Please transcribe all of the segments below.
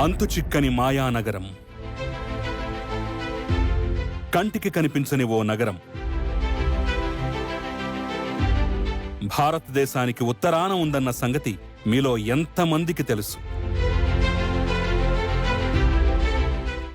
అంతుచిక్కని మాయానగరం. కంటికి కనిపించని ఓ నగరం. భారతదేశానికి ఉత్తరాన ఉందన్న సంగతి మీలో ఎంతమందికి తెలుసు?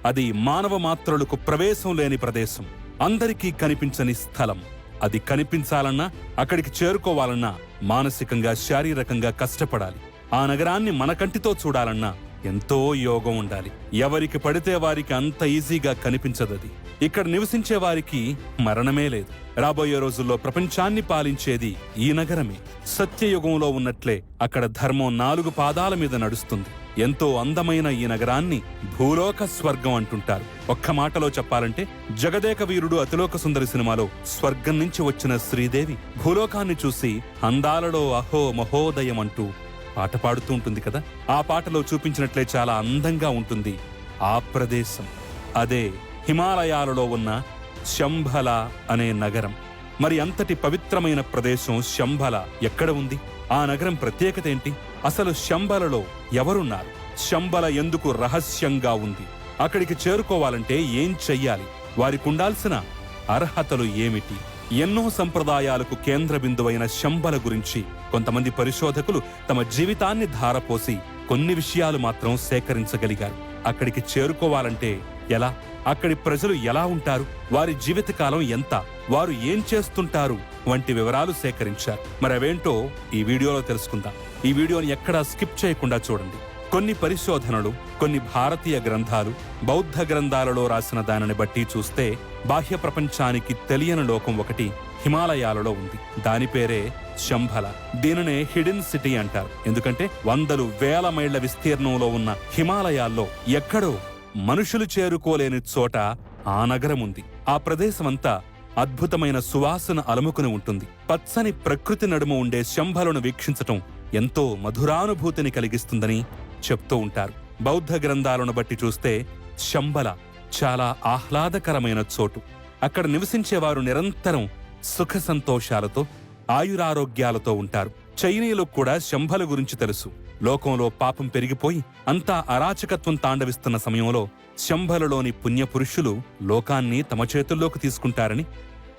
అది మానవ మాత్రులకు ప్రవేశం లేని ప్రదేశం. అందరికీ కనిపించని స్థలం. అది కనిపించాలన్నా అక్కడికి చేరుకోవాలన్నా మానసికంగా శారీరకంగా కష్టపడాలి. ఆ నగరాన్ని మన కంటితో చూడాలన్నా ఎంతో యోగం ఉండాలి. ఎవరికి పడితే వారికి అంత ఈజీగా కనిపించదది ఇక్కడ నివసించే వారికి మరణమే లేదు. రాబోయే రోజుల్లో ప్రపంచాన్ని పాలించేది ఈ నగరమే. సత్యయుగంలో ఉన్నట్లే అక్కడ ధర్మం నాలుగు పాదాల మీద నడుస్తుంది. ఎంతో అందమైన ఈ నగరాన్ని భూలోక స్వర్గం అంటుంటారు. ఒక్క మాటలో చెప్పాలంటే జగదేక వీరుడు అతిలోక సుందరి సినిమాలో స్వర్గం నుంచి వచ్చిన శ్రీదేవి భూలోకాన్ని చూసి అందాలలో అహో మహోదయం అంటూ పాట పాడుతూ ఉంటుంది కదా? ఆ పాటలో చూపించినట్లే చాలా అందంగా ఉంటుంది ఆ ప్రదేశం. అదే హిమాలయాలలో ఉన్న శంభల అనే నగరం. మరి అంతటి పవిత్రమైన ప్రదేశం శంభల ఎక్కడ ఉంది? ఆ నగరం ప్రత్యేకత ఏంటి? అసలు శంబలలో ఎవరున్నారు? శంబల ఎందుకు రహస్యంగా ఉంది? అక్కడికి చేరుకోవాలంటే ఏం చెయ్యాలి? వారికి ఉండాల్సిన అర్హతలు ఏమిటి? ఎన్నో సంప్రదాయాలకు కేంద్ర బిందువైన శంబల గురించి కొంతమంది పరిశోధకులు తమ జీవితాన్ని ధారపోసి కొన్ని విషయాలు మాత్రం సేకరించగలిగారు. అక్కడికి చేరుకోవాలంటే ఎలా? అక్కడి ప్రజలు ఎలా ఉంటారు? వారి జీవితకాలం ఎంత? వారు ఏం చేస్తుంటారు? వంటి వివరాలు సేకరించారు. మరి అవేంటో ఈ వీడియోలో తెలుసుకుందాం. ఈ వీడియోని ఎక్కడా స్కిప్ చేయకుండా చూడండి. కొన్ని పరిశోధనలు కొన్ని భారతీయ గ్రంథాలు బౌద్ధ గ్రంథాలలో రాసిన దానిని బట్టి చూస్తే బాహ్య ప్రపంచానికి తెలియని లోకం ఒకటి హిమాలయాలలో ఉంది. దాని పేరే శంభల. దీనినే హిడెన్ సిటీ అంటారు. ఎందుకంటే వందలు వేల మైళ్ళ విస్తీర్ణంలో ఉన్న హిమాలయాల్లో ఎక్కడో మనుషులు చేరుకోలేని చోట ఆ నగరం ఉంది. ఆ ప్రదేశమంతా అద్భుతమైన సువాసన అలముకుని ఉంటుంది. పచ్చని ప్రకృతి నడుమ ఉండే శంభలను వీక్షించటం ఎంతో మధురానుభూతిని కలిగిస్తుందని చెప్తూ ఉంటారు. బౌద్ధ గ్రంథాలను బట్టి చూస్తే శంబల చాలా ఆహ్లాదకరమైన చోటు. అక్కడ నివసించేవారు నిరంతరం సుఖ సంతోషాలతో ఆయురారోగ్యాలతో ఉంటారు. చైనీయులకు కూడా శంభల గురించి తెలుసు. లోకంలో పాపం పెరిగిపోయి అంతా అరాచకత్వం తాండవిస్తున్న సమయంలో శంభలలోని పుణ్యపురుషులు లోకాన్ని తమ చేతుల్లోకి తీసుకుంటారని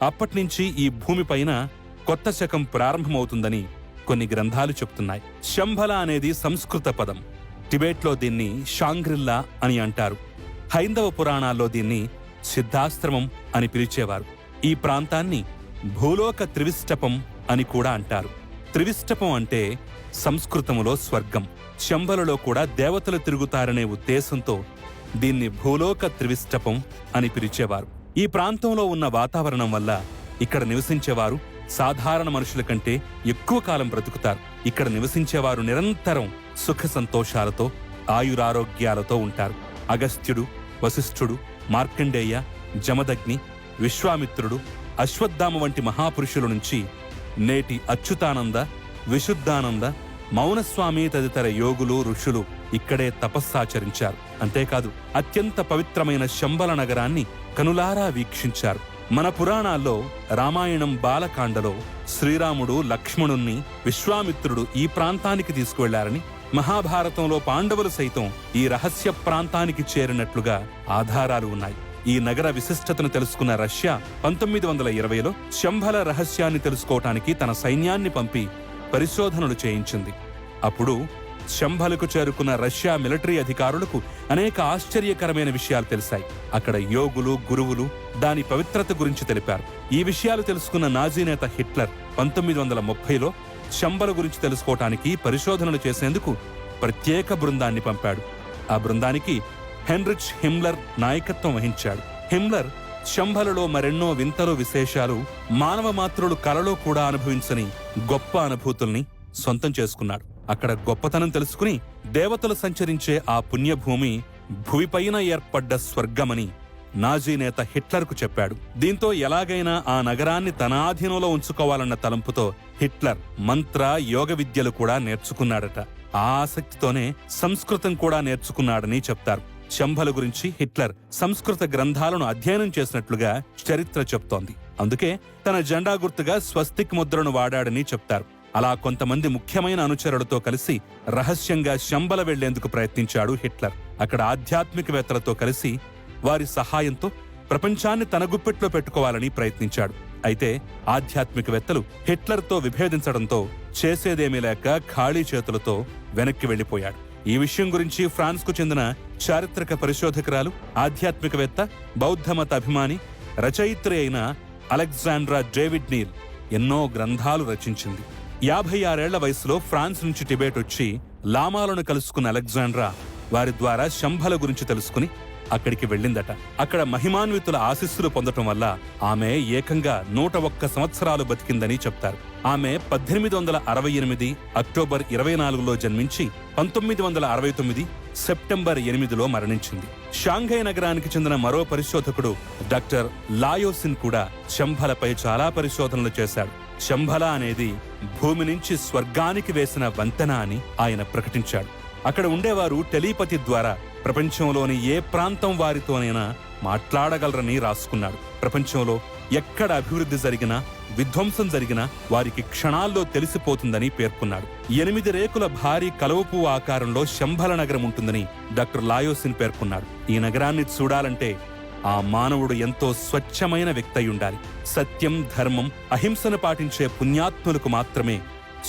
అప్పట్నుంచి ఈ భూమిపైన కొత్త శకం ప్రారంభమవుతుందని కొన్ని గ్రంథాలు చెప్తున్నాయి. శంభల అనేది సంస్కృత పదం. టిబెట్లో దీన్ని షాంగ్రిల్లా అని అంటారు. హైందవ పురాణాల్లో దీన్ని సిద్ధాశ్రమం అని పిలిచేవారు. ఈ ప్రాంతాన్ని భూలోక త్రివిష్టపం అని కూడా అంటారు. త్రివిష్టపం అంటే సంస్కృతములో స్వర్గం. శంబలలో కూడా దేవతలు తిరుగుతారనే ఉద్దేశంతో దీన్ని భూలోక త్రివిష్టపం అని పిలిచేవారు. ఈ ప్రాంతంలో ఉన్న వాతావరణం వల్ల ఇక్కడ నివసించేవారు సాధారణ మనుషుల కంటే ఎక్కువ కాలం బ్రతుకుతారు. ఇక్కడ నివసించేవారు నిరంతరం సుఖ సంతోషాలతో ఆయురారోగ్యాలతో ఉంటారు. అగస్త్యుడు వశిష్ఠుడు మార్కండేయ జమదగ్ని విశ్వామిత్రుడు అశ్వత్థామ వంటి మహాపురుషుల నుంచి నేటి అచ్యుతానంద విశుద్ధానంద మౌనస్వామి తదితర యోగులు ఋషులు ఇక్కడే తపస్సాచరించారు. అంతేకాదు అత్యంత పవిత్రమైన శంబల నగరాన్ని కనులారా వీక్షించారు. మన పురాణాల్లో రామాయణం బాలకాండలో శ్రీరాముడు లక్ష్మణుణ్ణి విశ్వామిత్రుడు ఈ ప్రాంతానికి తీసుకువెళ్ళారని మహాభారతంలో పాండవులు సైతం ఈ రహస్య ప్రాంతానికి చేరినట్లుగా ఆధారాలు ఉన్నాయి. ఈ నగర విశిష్టతను తెలుసుకున్న రష్యా పంతొమ్మిది వందల ఇరవైలో శంభల రహస్యాన్ని తెలుసుకోవటానికి తన సైన్యాన్ని పంపి పరిశోధనలు చేయించింది. అప్పుడు శంభలకు చేరుకున్న రష్యా మిలిటరీ అధికారులకు అనేక ఆశ్చర్యకరమైన విషయాలు తెలిసాయి. అక్కడ యోగులు గురువులు దాని పవిత్రత గురించి తెలిపారు. ఈ విషయాలు తెలుసుకున్న నాజీ నేత హిట్లర్ పంతొమ్మిది వందల ముప్పైలో శంబల గురించి తెలుసుకోవటానికి పరిశోధనలు చేసేందుకు ప్రత్యేక బృందాన్ని పంపాడు. ఆ బృందానికి హెన్రిచ్ హిమ్లర్ నాయకత్వం వహించాడు. హిమ్లర్ శంభలలో మరెన్నో వింతలు విశేషాలు మానవ మాత్రులు కలలో కూడా అనుభవించని గొప్ప అనుభూతుల్ని సొంతం చేసుకున్నాడు. అక్కడ గొప్పతనం తెలుసుకుని దేవతలు సంచరించే ఆ పుణ్యభూమి భూమిపైన ఏర్పడ్డ స్వర్గమని నాజీ నేత హిట్లర్కు చెప్పాడు. దీంతో ఎలాగైనా ఆ నగరాన్ని తన ఆధీనంలో ఉంచుకోవాలన్న తలంపుతో హిట్లర్ మంత్ర యోగ విద్యలు కూడా నేర్చుకున్నాడట. ఆ ఆసక్తితోనే సంస్కృతం కూడా నేర్చుకున్నాడని చెప్తారు. శంభల గురించి హిట్లర్ సంస్కృత గ్రంథాలను అధ్యయనం చేసినట్లుగా చరిత్ర చెప్తోంది. అందుకే తన జెండా గుర్తుగా స్వస్తిక్ ముద్రను వాడాడని చెప్తారు. అలా కొంతమంది ముఖ్యమైన అనుచరులతో కలిసి రహస్యంగా శంబల వెళ్ళేందుకు ప్రయత్నించాడు హిట్లర్. అక్కడ ఆధ్యాత్మికవేత్తలతో కలిసి వారి సహాయంతో ప్రపంచాన్ని తన గుప్పెట్లో పెట్టుకోవాలని ప్రయత్నించాడు. అయితే ఆధ్యాత్మికవేత్తలు హిట్లర్తో విభేదించడంతో చేసేదేమీ లేక ఖాళీ చేతులతో వెనక్కి వెళ్ళిపోయాడు ఈ విషయం గురించి ఫ్రాన్స్కు చెందిన చారిత్రక పరిశోధకురాలు ఆధ్యాత్మికవేత్త బౌద్ధమత అభిమాని రచయిత్రి అయిన అలెగ్జాండ్రా డేవిడ్ నీల్ ఎన్నో గ్రంథాలు రచించింది. యాభై ఆరేళ్ళ వయసులో ఫ్రాన్స్ నుంచి టిబెట్ వచ్చి లామాలను కలుసుకున్న అలెగ్జాండ్రా వారి ద్వారా శంభల గురించి తెలుసుకుని అక్కడికి వెళ్ళిందట. అక్కడ మహిమాన్వితుల ఆశీస్సులు పొందటం వల్ల ఆమె ఏకంగా నూట ఒక్క సంవత్సరాలు బతికిందని చెప్తారు. ఆమె పద్దెనిమిది వందల అరవై ఎనిమిది అక్టోబర్ ఇరవై నాలుగులో జన్మించి పంతొమ్మిది వందల అరవై తొమ్మిది సెప్టెంబర్ ఎనిమిదిలో మరణించింది. షాంఘై నగరానికి చెందిన మరో పరిశోధకుడు డాక్టర్ లాయోసిన్ కూడా శంభలపై చాలా పరిశోధనలు చేశాడు. శంభల అనేది భూమి నుంచి స్వర్గానికి వేసిన వంతెన అని ఆయన ప్రకటించాడు. అక్కడ ఉండేవారు టెలిపతి ద్వారా ప్రపంచంలోని ఏ ప్రాంతం వారితోనైనా మాట్లాడగలరని రాసుకున్నాడు. ప్రపంచంలో ఎక్కడ అభివృద్ధి జరిగినా విధ్వంసం జరిగినా వారికి క్షణాల్లో తెలిసిపోతుందని పేర్కొన్నాడు. ఎనిమిది రేకుల భారీ కలవపు ఆకారంలో శంభల నగరం ఉంటుందని డాక్టర్ లాయోసిన్ పేర్కొన్నాడు. ఈ నగరాన్ని చూడాలంటే ఆ మానవుడు ఎంతో స్వచ్ఛమైన వ్యక్తి ఉండాలి. సత్యం ధర్మం అహింసను పాటించే పుణ్యాత్ములకు మాత్రమే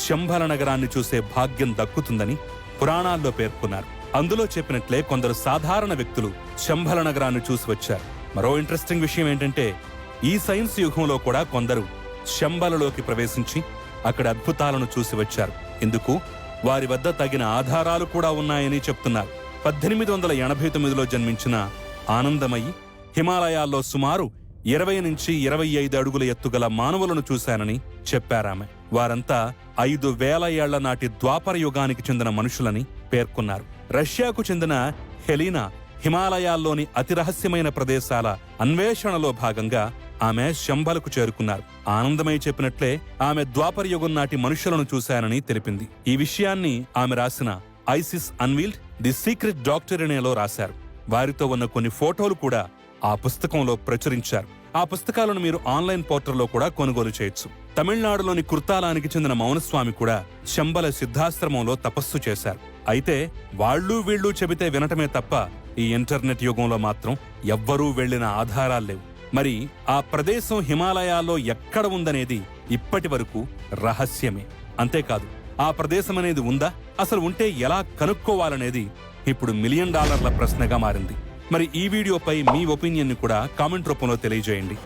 శంభల నగరాన్ని చూసే భాగ్యం దక్కుతుందని పురాణాల్లో పేర్కొన్నారు. అందులో చెప్పినట్లే కొందరు సాధారణ వ్యక్తులు శంభల నగరాన్ని చూసి వచ్చారు. మరో ఇంట్రెస్టింగ్ విషయం ఏంటంటే ఈ సైన్స్ యుగంలో కూడా కొందరు శంబలలోకి ప్రవేశించి అక్కడ అద్భుతాలను చూసి వచ్చారు. ఇందుకు వారి వద్ద తగిన ఆధారాలు కూడా ఉన్నాయని చెప్తున్నారు. పద్దెనిమిది వందల ఎనభై తొమ్మిదిలో జన్మించిన ఆనందమయ్యి హిమాలయాల్లో సుమారు ఇరవై నుంచి ఇరవై ఐదు అడుగుల ఎత్తుగల మానవులను చూశానని చెప్పారామె. వారంతా ఐదు వేల ఏళ్ళ నాటి ద్వాపర యుగానికి చెందిన మనుషులని పేర్కొన్నారు. రష్యాకు చెందిన హెలీనా హిమాలయాల్లోని అతి రహస్యమైన ప్రదేశాల అన్వేషణలో భాగంగా ఆమె శంభలకు చేరుకున్నారు. ఆనందమై చెప్పినట్లే ఆమె ద్వాపర యుగం నాటి మనుషులను చూశానని తెలిపింది. ఈ విషయాన్ని ఆమె రాసిన ISIS unveiled the secret doctor అనేలో రాశారు. వారితో ఉన్న కొన్ని ఫోటోలు కూడా ఆ పుస్తకంలో ప్రచురించారు. ఆ పుస్తకాలను మీరు ఆన్లైన్ పోర్టల్లో కూడా కొనుగోలు చేయొచ్చు. తమిళనాడులోని కుర్తాలానికి చెందిన మౌనస్వామి కూడా శంబల సిద్ధాశ్రమంలో తపస్సు చేశారు. అయితే వాళ్ళు వీళ్ళు చెబితే వినటమే తప్ప ఈ ఇంటర్నెట్ యుగంలో మాత్రం ఎవ్వరూ వెళ్ళిన ఆధారాలు లేవు. మరి ఆ ప్రదేశం హిమాలయాల్లో ఎక్కడ ఉందనేది ఇప్పటి వరకు రహస్యమే. అంతేకాదు ఆ ప్రదేశం అనేది ఉందా? అసలు ఉంటే ఎలా కనుక్కోవాలనేది ఇప్పుడు మిలియన్ డాలర్ల ప్రశ్నగా మారింది. మరి ఈ వీడియోపై మీ ఒపీనియన్ కూడా కామెంట్ రూపంలో తెలియజేయండి.